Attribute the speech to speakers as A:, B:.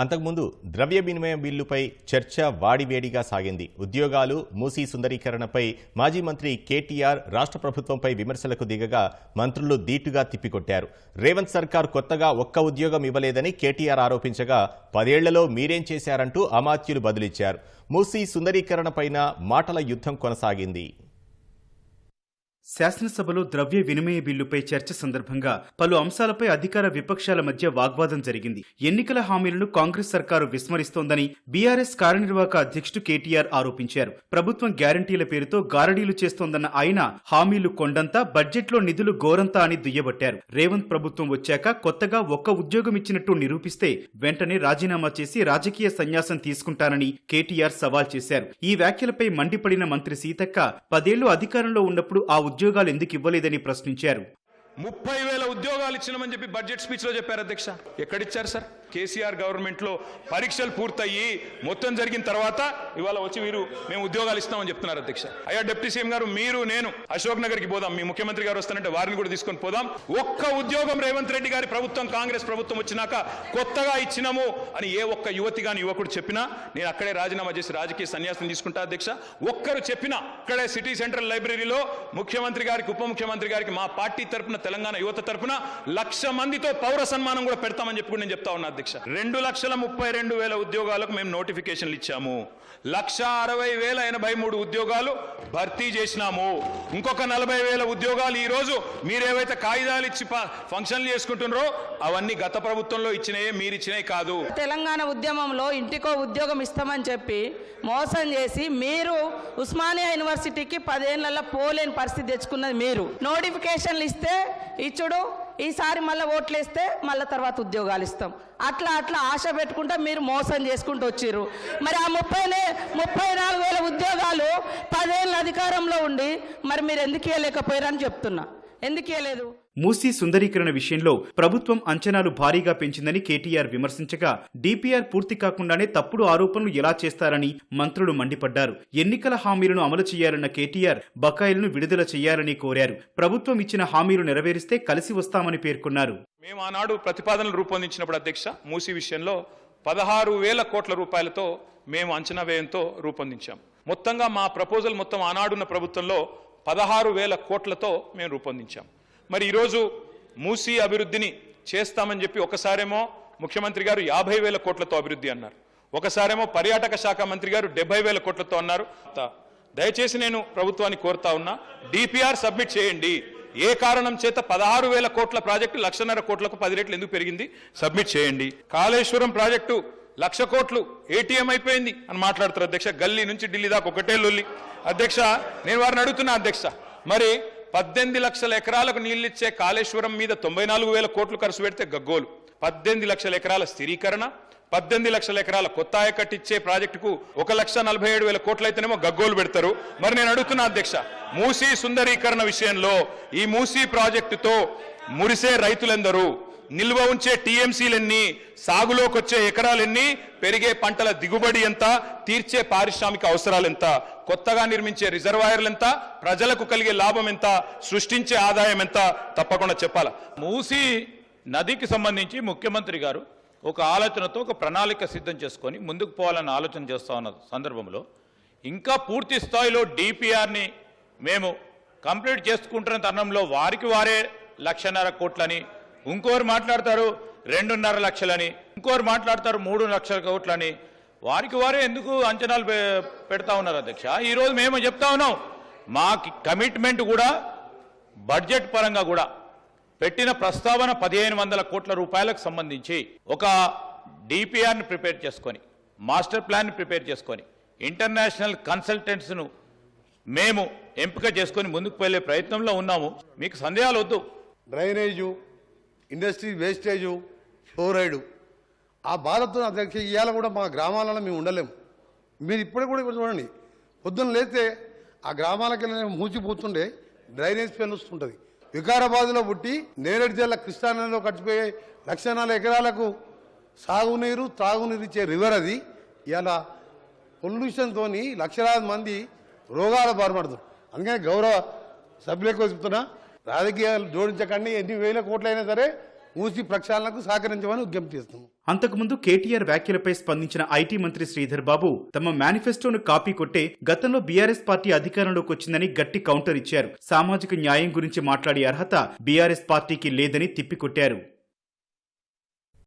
A: అంతకుముందు ద్రవ్య వినిమయ బిల్లుపై చర్చ వాడివేడిగా సాగింది. ఉద్యోగాలు మూసీ సుందరీకరణపై మాజీ మంత్రి కేటీఆర్ రాష్ట్ర ప్రభుత్వంపై విమర్శలకు దిగగా మంత్రులు దీటుగా తిప్పికొట్టారు. రేవంత్ సర్కార్ కొత్తగా ఒక్క ఉద్యోగం ఇవ్వలేదని కేటీఆర్ ఆరోపించగా పదేళ్ళలో మీరేం చేశారంటూ అమాత్యులు బదులిచ్చారు. మూసీ సుందరీకరణపైన మాటల యుద్ధం కొనసాగింది.
B: శాసనసభలో ద్రవ్య వినిమయ బిల్లుపై చర్చ సందర్భంగా పలు అంశాలపై అధికార విపక్షాల మధ్య వాగ్వాదం జరిగింది. ఎన్నికల హామీలను కాంగ్రెస్ సర్కారు విస్మరిస్తోందని బీఆర్ఎస్ కార్యనిర్వాహక అధ్యక్షుడు కేటీఆర్ ఆరోపించారు. ప్రభుత్వం గ్యారంటీల పేరుతో గారడీలు చేస్తోందన్న ఆయన హామీలు కొండంతా బడ్జెట్లో నిధులు గోరంతా అని దుయ్యబట్టారు. రేవంత్ ప్రభుత్వం వచ్చాక కొత్తగా ఒక్క ఉద్యోగం ఇచ్చినట్టు నిరూపిస్తే వెంటనే రాజీనామా చేసి రాజకీయ సన్యాసం తీసుకుంటానని కేటీఆర్ సవాల్ చేశారు. ఈ వ్యాఖ్యలపై మండిపడిన మంత్రి సీతక్క పదేళ్ళు అధికారంలో ఉన్నప్పుడు ఆ ఉద్యోగాలు ఎందుకు ఇవ్వలేదని ప్రశ్నించారు.
C: ముప్పై వేల ఉద్యోగాలు ఇచ్చినామని చెప్పి బడ్జెట్ స్పీచ్లో చెప్పారు అధ్యక్ష. ఎక్కడిచ్చారు సార్? కేసీఆర్ గవర్నమెంట్లో పరీక్షలు పూర్తయ్యి మొత్తం జరిగిన తర్వాత ఇవాళ వచ్చి వీరు మేము ఉద్యోగాలు ఇస్తామని చెప్తున్నారు అధ్యక్ష. అయ్యా డిప్యూటీ సీఎం గారు మీరు నేను అశోక్ నగర్కి పోదాం. మీ ముఖ్యమంత్రి గారు వస్తానంటే వారిని కూడా తీసుకొని పోదాం. ఒక్క ఉద్యోగం రేవంత్ రెడ్డి గారి ప్రభుత్వం కాంగ్రెస్ ప్రభుత్వం వచ్చినాక కొత్తగా ఇచ్చినాము అని ఏ ఒక్క యువతి కానీ యువకుడు చెప్పినా నేను అక్కడే రాజీనామా చేసి రాజకీయ సన్యాసం తీసుకుంటా అధ్యక్ష. ఒక్కరు చెప్పినా అక్కడే సిటీ సెంట్రల్ లైబ్రరీలో ముఖ్యమంత్రి గారికి ఉప ముఖ్యమంత్రి గారికి మా పార్టీ తరపున తెలంగాణ యువత తరఫున లక్ష మందితో పౌర సన్మానం కూడా పెడతామని చెప్పి నేను చెప్తా ఉన్నా అధ్యక్ష రెండు లక్షల ముప్పై రెండు వేల ఉద్యోగాలకు మేము నోటిఫికేషన్లు ఇచ్చాము. లక్ష అరవై వేల ఎనభై మూడు ఉద్యోగాలు భర్తీ చేసినాము. ఇంకొక నలభై వేల ఉద్యోగాలు ఈ రోజు మీరేవైతే కాగితాలు ఇచ్చి ప- ఫంక్షన్లు చేసుకుంటున్నారో అవన్నీ గత ప్రభుత్వంలో ఇచ్చినాయే మీరు ఇచ్చినాయి కాదు.
D: తెలంగాణ ఉద్యమంలో ఇంటికో ఉద్యోగం ఇస్తామని చెప్పి మోసం చేసి మీరు ఉస్మానియా యూనివర్సిటీకి పదేళ్ళలో పోలేని పరిస్థితి తెచ్చుకున్నది మీరు. నోటిఫికేషన్లు ఇస్తే ఇచ్చుడు ఈసారి మళ్ళీ ఓట్లేస్తే మళ్ళీ తర్వాత ఉద్యోగాలు ఇస్తాం. అట్లా అట్లా ఆశ పెట్టుకుంటా మీరు మోసం చేసుకుంటూ వచ్చిర్రు. మరి ఆ ముప్పై ముప్పై నాలుగు వేల ఉద్యోగాలు పదేళ్ళ అధికారంలో ఉండి మరి మీరు ఎందుకు ఇవ్వలేకపోయారని చెప్తున్నా. ఎందుకు ఇవ్వలేదు
B: మూసీ సుందరీకరణ విషయంలో ప్రభుత్వం అంచనాలు భారీగా పెంచిందని కేటీఆర్ విమర్శించగా డీపీఆర్ పూర్తి కాకుండానే తప్పుడు ఆరోపణలు ఎలా చేస్తారని మంత్రులు మండిపడ్డారు. ఎన్నికల హామీలను అమలు చేయాలన్న కేటీఆర్ బకాయిలను విడుదల చేయాలని కోరారు. ప్రభుత్వం ఇచ్చిన హామీలు నెరవేరిస్తే కలిసి వస్తామని పేర్కొన్నారు.
C: మేము ఆనాడు ప్రతిపాదనలు రూపొందించినప్పుడు అధ్యక్ష మూసి విషయంలో పదహారు వేల కోట్ల రూపాయలతో మేము అంచనా వ్యయంతో రూపొందించాం. మొత్తంగా మా ప్రపోజల్ మొత్తం ఆనాడున్న ప్రభుత్వంలో పదహారు వేల కోట్లతో మేము రూపొందించాం. మరి ఈరోజు మూసీ అభివృద్ధిని చేస్తామని చెప్పి ఒకసారేమో ముఖ్యమంత్రి గారు యాభై వేల కోట్లతో అభివృద్ధి అన్నారు. ఒకసారేమో పర్యాటక శాఖ మంత్రి గారు డెబ్బై వేల కోట్లతో అన్నారు. దయచేసి నేను ప్రభుత్వాన్ని కోరుతా ఉన్నా డిపిఆర్ సబ్మిట్ చేయండి. ఏ కారణం చేత పదహారు వేల కోట్ల ప్రాజెక్టు లక్షన్నర కోట్లకు పది రెట్లు ఎందుకు పెరిగింది? సబ్మిట్ చేయండి. కాళేశ్వరం ప్రాజెక్టు లక్ష కోట్లు ఏటీఎం అయిపోయింది అని మాట్లాడుతారు అధ్యక్ష. గల్లీ నుంచి ఢిల్లీ దాకా ఒకటే లొల్లి. అధ్యక్ష నేను వారిని అడుగుతున్నా అధ్యక్ష. మరి పద్దెనిమిది లక్షల ఎకరాలకు నీళ్ళిచ్చే కాళేశ్వరం మీద తొంభై నాలుగు వేల కోట్లు ఖర్చు పెడితే గగ్గోలు. పద్దెనిమిది లక్షల ఎకరాల స్థిరీకరణ పద్దెనిమిది లక్షల ఎకరాల కొత్త ఆయకట్టిచ్చే ప్రాజెక్టుకు ఒక లక్ష నలభై ఏడు వేల కోట్లయితేనేమో గగ్గోలు పెడతారు. మరి నేను అడుగుతున్నా అధ్యక్ష మూసీ సుందరీకరణ విషయంలో ఈ మూసీ ప్రాజెక్టుతో మురిసే రైతులెందరూ? నిల్వ ఉంచే టీఎంసీలన్నీ సాగులోకి వచ్చే ఎకరాలన్నీ పెరిగే పంటల దిగుబడి ఎంత తీర్చే పారిశ్రామిక అవసరాలు ఎంత కొత్తగా నిర్మించే రిజర్వాయర్లు ఎంత ప్రజలకు కలిగే లాభం ఎంత సృష్టించే ఆదాయం ఎంత తప్పకుండా చెప్పాలా?
E: మూసి నదికి సంబంధించి ముఖ్యమంత్రి గారు ఒక ఆలోచనతో ఒక ప్రణాళిక సిద్ధం చేసుకొని ముందుకు పోవాలని ఆలోచన చేస్తా ఉన్న సందర్భంలో ఇంకా పూర్తి స్థాయిలో డిపిఆర్ని మేము కంప్లీట్ చేసుకుంటున్న తరుణంలో వారికి వారే లక్షన్నర కోట్లని ఇంకోరు మాట్లాడతారు రెండున్నర లక్షలని ఇంకోరు మాట్లాడతారు మూడు లక్షల కోట్లని. వారికి వారే ఎందుకు అంచనాలు పె- పెడతా ఉన్నారు అధ్యక్ష? ఈరోజు మేము చెప్తా ఉన్నాం మా కమిట్మెంట్ కూడా బడ్జెట్ పరంగా కూడా. పెట్టిన ప్రస్తావన పదిహేను వందల కోట్ల రూపాయలకు సంబంధించి ఒక డిపిఆర్ని ప్రిపేర్ చేసుకొని మాస్టర్ ప్లాన్ని ప్రిపేర్ చేసుకొని ఇంటర్నేషనల్ కన్సల్టెంట్స్ను మేము ఎంపిక చేసుకొని ముందుకు వెళ్ళే ప్రయత్నంలో ఉన్నాము. మీకు సందేహాలు వద్దు.
F: Drainage industry wastage fluoride. ఆ బాధతో అధ్యక్ష ఇవాళ కూడా మా గ్రామాలలో మేము ఉండలేము మీరు ఇప్పుడే కూడా చూడండి పొద్దున్న లేస్తే ఆ గ్రామాలకు వెళ్ళి మూచిపోతుండే డ్రైనేజ్ పెన్ వస్తుంటుంది. వికారాబాద్లో పుట్టి నేరేడు జిల్లా కృష్ణానదిలో కట్టిపోయే లక్ష నాలుగు ఎకరాలకు సాగునీరు తాగునీరు ఇచ్చే రివర్ అది. ఇలా పొల్యూషన్తో లక్షలాది మంది రోగాల బారపడుతున్నారు అందుకని గౌరవ సభ్యులకు చెప్తున్నా రాజకీయాలు జోడించకండి ఎన్ని వేల కోట్లైనా సరే మూసి ప్రక్షాళనకు సహకరించమని విజ్ఞప్తి చేస్తున్నాం.
B: అంతకుముందు కేటీఆర్ వ్యాఖ్యలపై స్పందించిన ఐటీ మంత్రి శ్రీధర్ బాబు తమ మేనిఫెస్టోను కాపీ కొట్టే గతంలో బీఆర్ఎస్ పార్టీ అధికారంలోకి వచ్చిందని గట్టి కౌంటర్ ఇచ్చారు. సామాజిక న్యాయం గురించి మాట్లాడే అర్హత బీఆర్ఎస్ పార్టీకి లేదని తిప్పికొట్టారు.